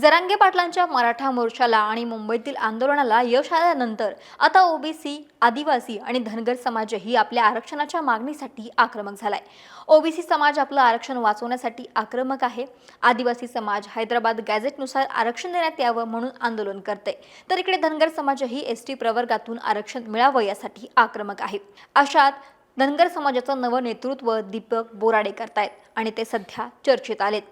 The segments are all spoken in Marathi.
जरांगे पाटलांच्या मराठा मोर्चाला आणि मुंबईतील आंदोलनाला यश आल्यानंतर आता ओबीसी आदिवासी आणि धनगर समाजही आपल्या आरक्षणाच्या मागणीसाठी आक्रमक झालाय. ओबीसी समाज आपलं आरक्षण वाचवण्यासाठी आक्रमक आहे. आदिवासी समाज हैदराबाद गॅझेटनुसार आरक्षण देण्यात यावं म्हणून आंदोलन करते तर इकडे धनगर समाजही एस टी प्रवर्गातून आरक्षण मिळावं यासाठी आक्रमक आहे. अशात धनगर समाजाचं नवं नेतृत्व दीपक बोराडे करतायत आणि ते सध्या चर्चेत आलेत.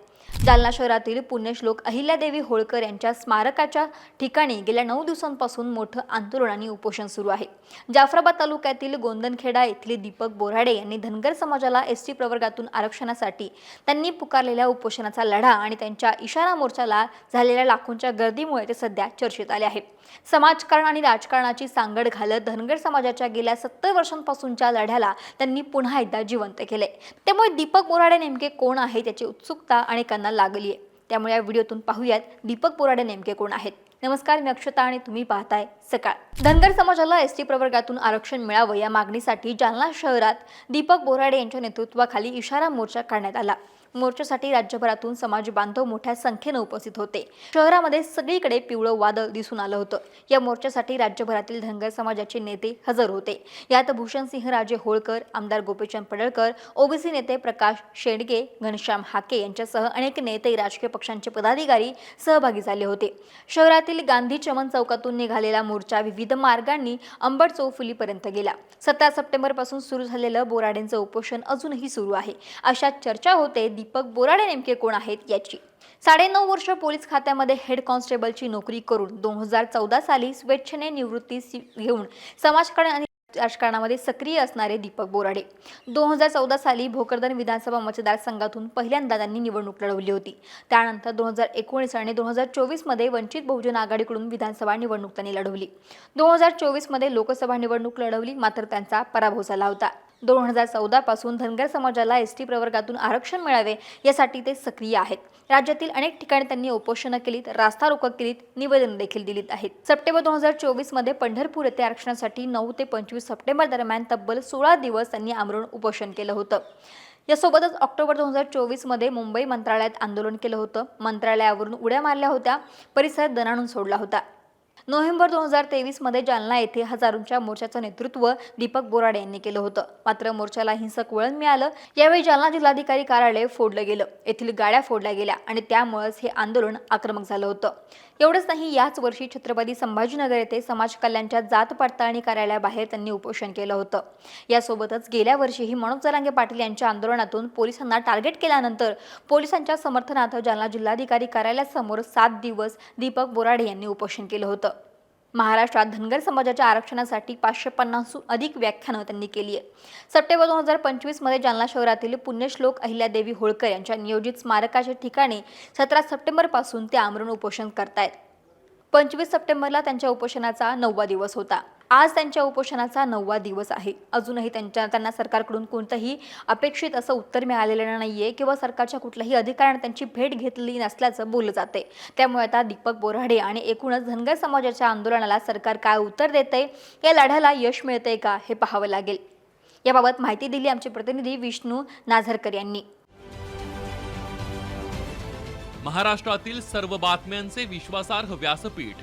जालना शहरातील पुण्यश्लोक अहिल्यादेवी होळकर यांच्या स्मारकाच्या ठिकाणी गेल्या नऊ दिवसांपासून मोठं आंदोलन आणि उपोषण सुरू आहे. जाफराबाद तालुक्यातील गोंदनखेडा येथील दीपक बोराडे यांनी धनगर समाजाला एस टी प्रवर्गातून आरक्षणासाठी त्यांनी पुकारलेल्या उपोषणाचा लढा आणि त्यांच्या इशारा मोर्चाला झालेल्या लाखोंच्या गर्दीमुळे ते सध्या चर्चेत आले आहे समाजकारण आणि राजकारणाची सांगड घालत धनगर समाजाच्या गेल्या सत्तर वर्षांपासूनच्या लढ्याला त्यांनी पुन्हा एकदा जिवंत केले त्यामुळे दीपक बोराडे नेमके कोण आहे त्याची उत्सुकता अनेकांना लागली आहे. त्यामुळे या व्हिडिओतून पाहूयात दीपक बोराडे नेमके कोण आहेत. नमस्कार मी अक्षता आणि तुम्ही पाहताय सकाळ. धनगर समाजाला एस टी प्रवर्गातून आरक्षण मिळावं या मागणीसाठी जालना शहरात दीपक बोराडे यांच्या नेतृत्वाखाली इशारा मोर्चा काढण्यात आला. मोर्चासाठी राज्यभरातून समाज बांधव मोठ्या संख्येनं उपस्थित होते. शहरामध्ये सगळीकडे पिवळं वादळ दिसून आलं होतं. या मोर्चासाठी राज्यभरातील धनगर समाजाचे नेते हजर होते. यात भूषणसिंह राजे होळकर आमदार गोपीचंद पडळकर ओबीसी नेते प्रकाश शेडगे घनश्याम हाके यांच्यासह अनेक नेते राजकीय पक्षांचे पदाधिकारी सहभागी झाले होते. शहरातील गांधी चमन चौकातून निघालेला मोर्चा विविध मार्गांनी अंबड चौफुलीपर्यंत गेला. सतरा सप्टेंबरपासून सुरू झालेलं बोराडेंचं उपोषण अजूनही सुरू आहे. अशा चर्चा होते दीपक बोराडे नेमके कोण आहेत याची? साडेनऊ वर्ष पोलीस खात्यामध्ये हेड कॉन्स्टेबलची नोकरी करून दोन हजार चौदा साली स्वेच्छेने निवृत्ती घेऊन समाजकारण आणि राजकारणामध्ये सक्रिय असणारे दीपक बोराडे. दोन हजार चौदा साली भोकरदन विधानसभा मतदारसंघातून पहिल्यांदा त्यांनी निवडणूक लढवली होती. त्यानंतर दोन हजार एकोणीस आणि दोन हजार चोवीसमध्ये वंचित बहुजन आघाडीकडून विधानसभा निवडणूक त्यांनी लढवली. दोन हजार चोवीसमध्ये लोकसभा निवडणूक लढवली मात्र त्यांचा पराभव झाला होता. दोन हजार चौदापासून धनगर समाजाला एस टी प्रवर्गातून आरक्षण मिळावे यासाठी ते सक्रिय आहेत. राज्यातील अनेक ठिकाणी त्यांनी उपोषणं केलीत रास्ता रोको केलीत निवेदन देखील दिलीत आहेत. सप्टेंबर दोन हजार चोवीसमध्ये पंढरपूर येथे आरक्षणासाठी नऊ ते पंचवीस सप्टेंबर दरम्यान तब्बल सोळा दिवस त्यांनी आमरण उपोषण केलं होतं. यासोबतच ऑक्टोबर दोन हजार चोवीसमध्ये मुंबई मंत्रालयात आंदोलन केलं होतं. मंत्रालयावरून उड्या मारल्या होत्या परिसर दणाणून सोडला होता. नोव्हेंबर दोन हजार तेवीसमध्ये जालना येथे हजारोंच्या मोर्चाचं नेतृत्व दीपक बोराडे यांनी केलं होतं. मात्र मोर्चाला हिंसक वळण मिळालं. यावेळी जालना जिल्हाधिकारी कार्यालय फोडलं गेलं. येथील गाड्या फोडल्या गेल्या आणि त्यामुळेच हे आंदोलन आक्रमक झालं होतं. एवढंच नाही याच वर्षी छत्रपती संभाजीनगर येथे समाज कल्याणच्या जात पडताळणी कार्यालयाबाहेर त्यांनी उपोषण केलं होतं. यासोबतच गेल्या वर्षीही मनोज जरांगे पाटील यांच्या आंदोलनातून पोलिसांना टार्गेट केल्यानंतर पोलिसांच्या समर्थनार्थ जालना जिल्हाधिकारी कार्यालयासमोर सात दिवस दीपक बोराडे यांनी उपोषण केलं होतं. महाराष्ट्रात धनगर समाजाच्या आरक्षणासाठी पाचशे पन्नासहून अधिक व्याख्यानं त्यांनी केली आहे सप्टेंबर दोन हजार पंचवीसमध्ये जालना शहरातील पुण्यश्लोक अहिल्यादेवी होळकर यांच्या नियोजित स्मारकाच्या ठिकाणी सतरा सप्टेंबरपासून ते आमरण उपोषण करतायत. पंचवीस सप्टेंबरला त्यांच्या उपोषणाचा नववा दिवस होता. आज त्यांच्या उपोषणाचा नववा दिवस आहे. अजूनही त्यांच्या त्यांना सरकारकडून कोणतंही अपेक्षित असं उत्तर मिळालेलं नाही आहे किंवा सरकारच्या कुठल्याही अधिकाऱ्यानं त्यांची भेट घेतली नसल्याचं बोललं जाते त्यामुळे आता दीपक बोराडे आणि एकूणच धनगर समाजाच्या आंदोलनाला सरकार काय उत्तर देते या लढ्याला यश मिळते का? हे पाहावं लागेल. याबाबत माहिती दिली आमचे प्रतिनिधी विष्णू नाझरकर यांनी. महाराष्ट्रातील सर्व बातम्यांचे विश्वासार्ह व्यासपीठ